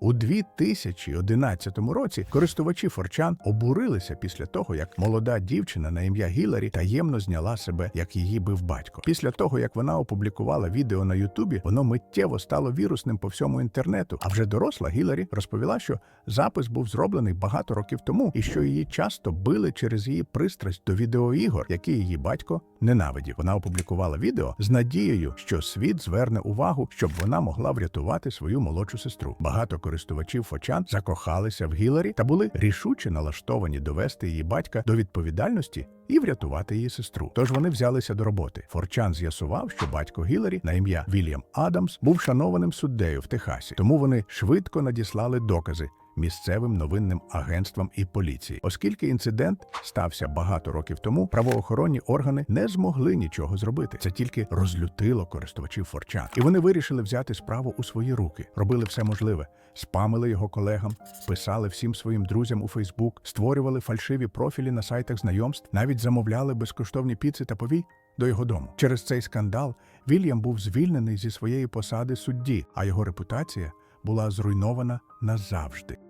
У 2011 році користувачі Форчан обурилися після того, як молода дівчина на ім'я Гіларі таємно зняла себе, як її бив батько. Після того, як вона опублікувала відео на Ютубі, воно миттєво стало вірусним по всьому інтернету. А вже доросла Гіларі розповіла, що запис був зроблений багато років тому, і що її часто били через її пристрасть до відеоігор, які її батько ненавидів. Вона опублікувала відео з надією, що світ зверне увагу, щоб вона могла врятувати свою молодшу сестру. Багато користувачів Фочан закохалися в Гіларі та були рішуче налаштовані довести її батька до відповідальності і врятувати її сестру. Тож вони взялися до роботи. Форчан з'ясував, що батько Гіларі на ім'я Вільям Адамс був шанованим суддею в Техасі. Тому вони швидко надіслали докази. Місцевим новинним агентствам і поліції, оскільки інцидент стався багато років тому, правоохоронні органи не змогли нічого зробити. Це тільки розлютило користувачів Форчан, і вони вирішили взяти справу у свої руки, робили все можливе, спамили його колегам, писали всім своїм друзям у Фейсбук, створювали фальшиві профілі на сайтах знайомств, навіть замовляли безкоштовні піци та повій до його дому. Через цей скандал Вільям був звільнений зі своєї посади судді, а його репутація була зруйнована назавжди.